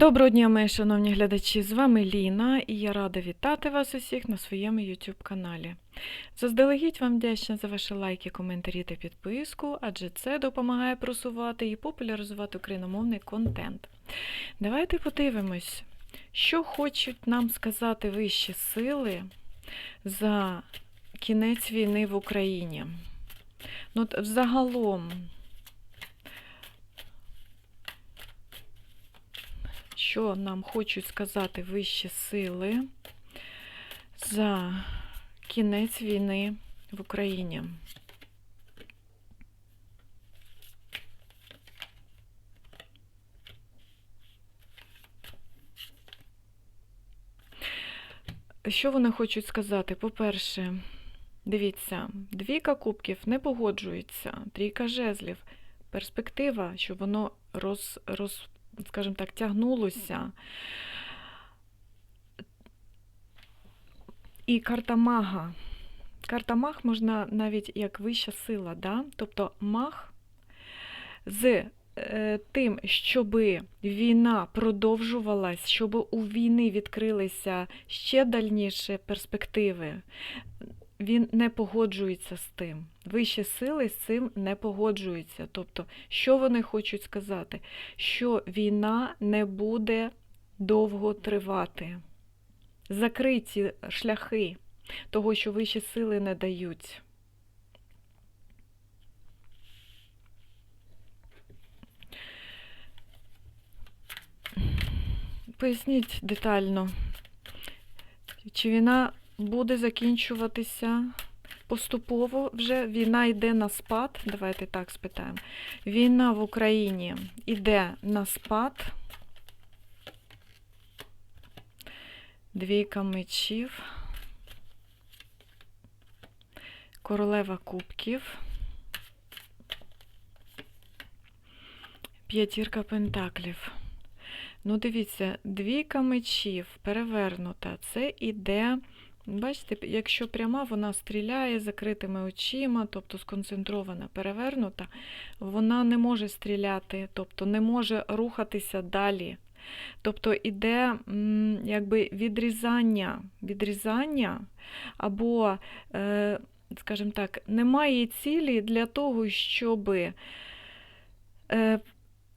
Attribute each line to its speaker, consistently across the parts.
Speaker 1: Доброго дня, мої шановні глядачі! З вами Ліна, і я рада вітати вас усіх на своєму YouTube каналі. Заздалегідь вам вдячна за ваші лайки, коментарі та підписку, адже це допомагає просувати і популяризувати україномовний контент. Давайте подивимось, що хочуть нам сказати вищі сили за кінець війни в Україні. Ну, от що нам хочуть сказати вищі сили за кінець війни в Україні. Що вони хочуть сказати? По-перше, дивіться, двійка кубків не погоджується, трійка жезлів, перспектива, щоб воно роз, роз скажімо так, тягнулося. І карта мага. Карта маг можна навіть як вища сила, да? тобто маг з е, тим, щоб війна продовжувалась, щоб у війни відкрилися ще дальніші перспективи, він не погоджується з тим. Вищі сили з цим не погоджуються. Тобто, що вони хочуть сказати? Що війна не буде довго тривати. Закриті шляхи того, що вищі сили не дають. Поясніть детально, чи війна буде закінчуватися поступово вже. Війна йде на спад. Давайте так спитаємо. Війна в Україні йде на спад. Двійка мечів. Королева кубків. П'ятірка пентаклів. Ну, дивіться, двійка мечів перевернута. Це іде, бачите, якщо пряма, вона стріляє закритими очима, тобто сконцентрована, перевернута, вона не може стріляти, тобто не може рухатися далі. Тобто іде якби відрізання, відрізання або, е, скажімо так, немає цілі для того, щоб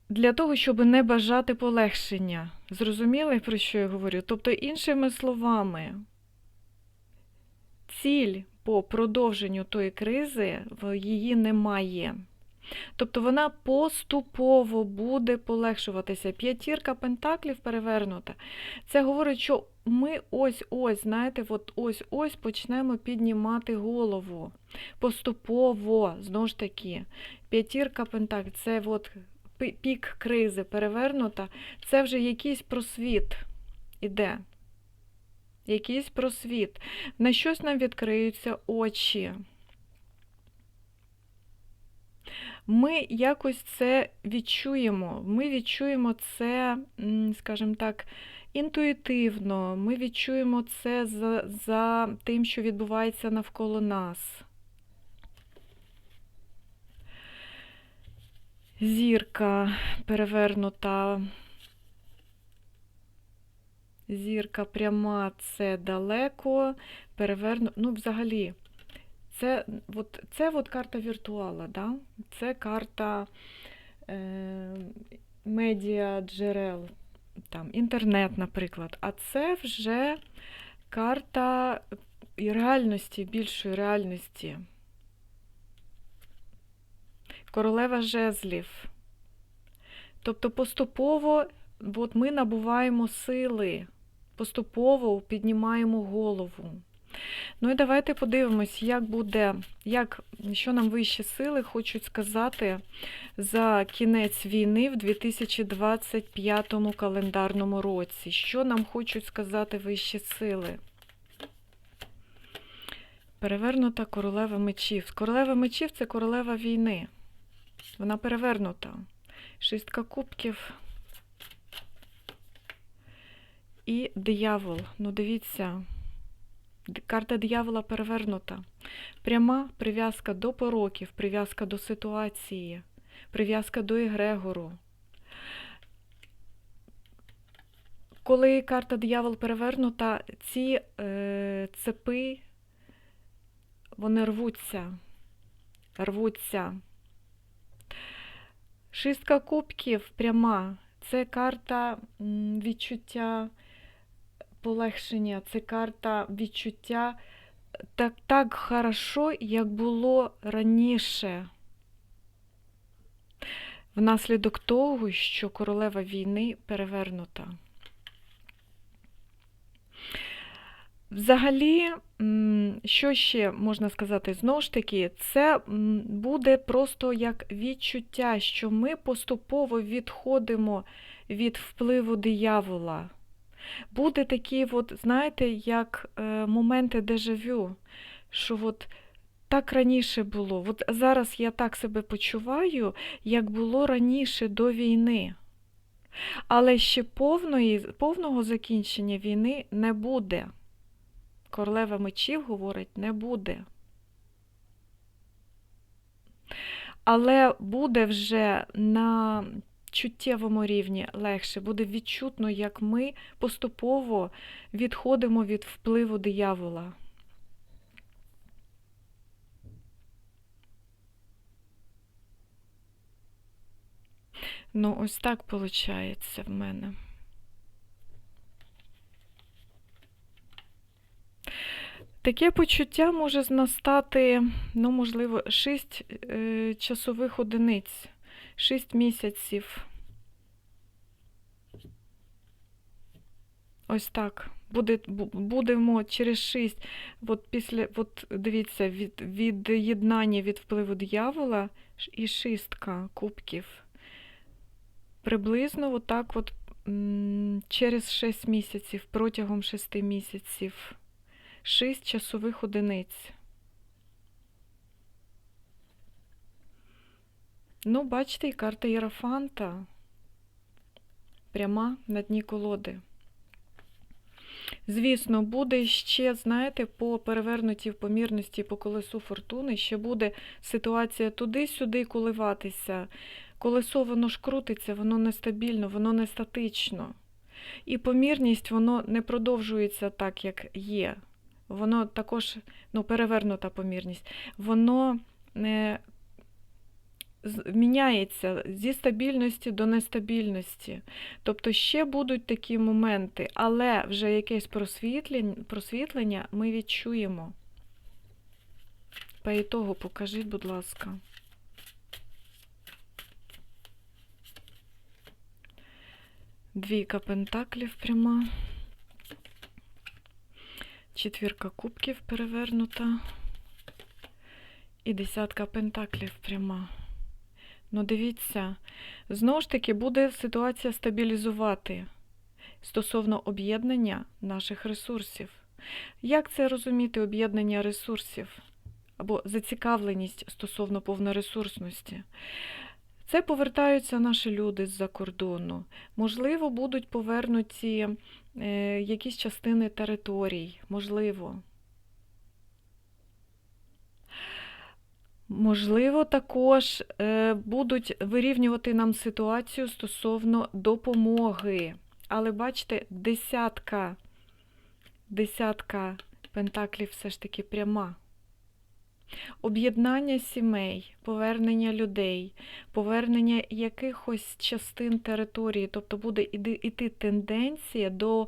Speaker 1: для того, щоб не бажати полегшення. Зрозуміли, про що я говорю? Тобто, іншими словами, ціль по продовженню тої кризи її немає. Тобто вона поступово буде полегшуватися. П'ятірка пентаклів перевернута. Це говорить, що ми ось-ось, знаєте, от ось-ось почнемо піднімати голову. Поступово, знову ж таки, п'ятірка пентаклів це от пік кризи перевернута, це вже якийсь просвіт іде. Якийсь просвіт. На щось нам відкриються очі. Ми якось це відчуємо. Ми відчуємо це, скажімо так, інтуїтивно, ми відчуємо це за, за тим, що відбувається навколо нас. Зірка перевернута. Зірка пряма це далеко, перевернута. Ну, взагалі, це от, це от карта віртуала, да? це карта е, медіа джерел, там, інтернет, наприклад. А це вже карта реальності, більшої реальності королева жезлів. Тобто поступово от ми набуваємо сили, поступово піднімаємо голову. Ну і давайте подивимось, як буде, як, що нам вищі сили хочуть сказати за кінець війни в 2025 календарному році. Що нам хочуть сказати вищі сили? Перевернута королева мечів. Королева мечів це королева війни. Вона перевернута. Шістка кубків. І диявол. Ну, дивіться, карта диявола перевернута. Пряма прив'язка до пороків, прив'язка до ситуації, прив'язка до Егрегору. Коли карта диявол перевернута, ці е, цепи, вони рвуться, рвуться. Шістка кубків пряма. Це карта відчуття полегшення, це карта відчуття так, так хорошо, як було раніше. Внаслідок того, що королева війни перевернута. Взагалі, що ще можна сказати? Знову ж таки, це буде просто як відчуття, що ми поступово відходимо від впливу диявола. Буде такі, от, знаєте, як е, моменти дежавю, що от так раніше було. От зараз я так себе почуваю, як було раніше до війни. Але ще повної, повного закінчення війни не буде. Королева мечів говорить, не буде. Але буде вже на чуттєвому рівні легше, буде відчутно, як ми поступово відходимо від впливу диявола. Ну, ось так виходить в мене. Таке почуття може настати, ну, можливо, 6 е, часових одиниць, 6 місяців. Ось так. Буде, будемо через 6, от після, от дивіться, від, від єднання від впливу диявола і шістка кубків. Приблизно отак от через 6 місяців, протягом 6 місяців. 6 часових одиниць. Ну, бачите, і карта Єрофанта пряма на дні колоди. Звісно, буде ще, знаєте, по перевернутій в помірності по колесу фортуни, ще буде ситуація туди-сюди коливатися. Колесо воно ж крутиться, воно нестабільно, воно не статично. І помірність воно не продовжується так, як є. Воно також, ну, перевернута помірність, воно з- міняється зі стабільності до нестабільності. Тобто ще будуть такі моменти, але вже якесь просвітлення, просвітлення ми відчуємо. По ітогу покажіть, будь ласка. Двійка пентаклів пряма. Четвірка кубків перевернута. І десятка пентаклів пряма. Ну, дивіться, знову ж таки буде ситуація стабілізувати стосовно об'єднання наших ресурсів. Як це розуміти об'єднання ресурсів або зацікавленість стосовно повноресурсності? Це повертаються наші люди з-за кордону. Можливо, будуть повернуті е, якісь частини територій, можливо. Можливо, також е, будуть вирівнювати нам ситуацію стосовно допомоги. Але бачите, десятка, десятка пентаклів все ж таки пряма. Об'єднання сімей, повернення людей, повернення якихось частин території, тобто буде іти тенденція до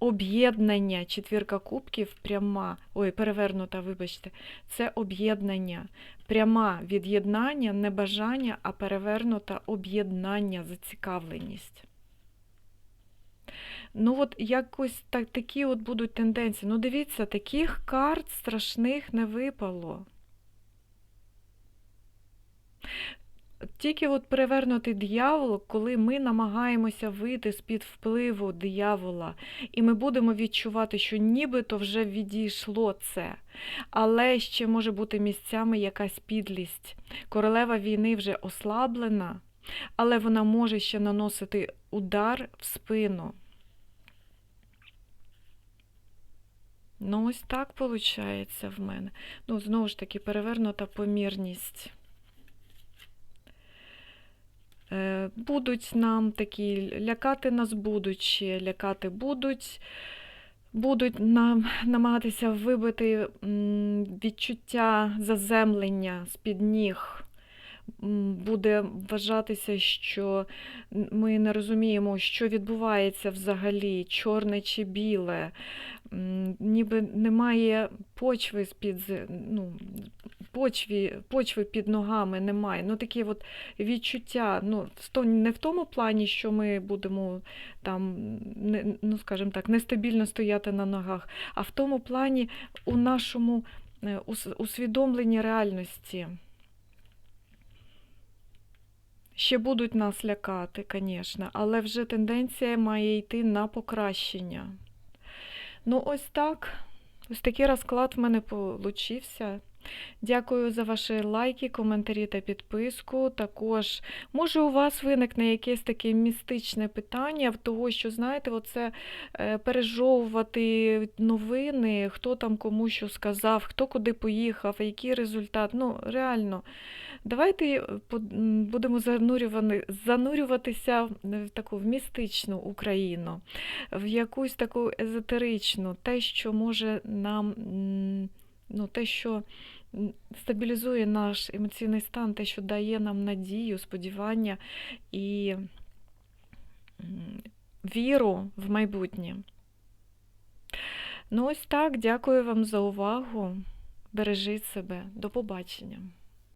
Speaker 1: об'єднання четвірка кубків пряма, ой, перевернута, вибачте, це об'єднання. Пряма від'єднання, не бажання, а перевернута об'єднання, зацікавленість. Ну, от якось так, такі от будуть тенденції. Ну, дивіться, таких карт страшних не випало. Тільки от перевернутий диявол, коли ми намагаємося вийти з-під впливу диявола, і ми будемо відчувати, що нібито вже відійшло це, але ще може бути місцями якась підлість. Королева війни вже ослаблена, але вона може ще наносити удар в спину. Ну, ось так виходить в мене. Ну, знову ж таки, перевернута помірність. Е, Будуть нам такі, лякати нас будуть ще, лякати будуть, будуть нам намагатися вибити відчуття заземлення з-під ніг. Буде вважатися, що ми не розуміємо, що відбувається взагалі, чорне чи біле. Ніби немає почви з-під, ну, почві, почви під ногами немає. Ну, такі от відчуття, ну, не в тому плані, що ми будемо там, ну, скажімо так, нестабільно стояти на ногах, а в тому плані у нашому е, усвідомленні реальності. Ще будуть нас лякати, звісно, але вже тенденція має йти на покращення. Ну, ось так. Ось такий розклад в мене получився. Дякую за ваші лайки, коментарі та підписку. Також, може, у вас виникне якесь таке містичне питання того, що, знаєте, оце е, пережовувати новини, хто там кому що сказав, хто куди поїхав, який результат. Ну, реально, давайте е, будемо занурюватися в таку в містичну Україну, в якусь таку езотеричну, те, що може нам, ну, те, що стабілізує наш емоційний стан, те, що дає нам надію, сподівання і віру в майбутнє. Ну, ось так. Дякую вам за увагу. Бережіть себе. До побачення.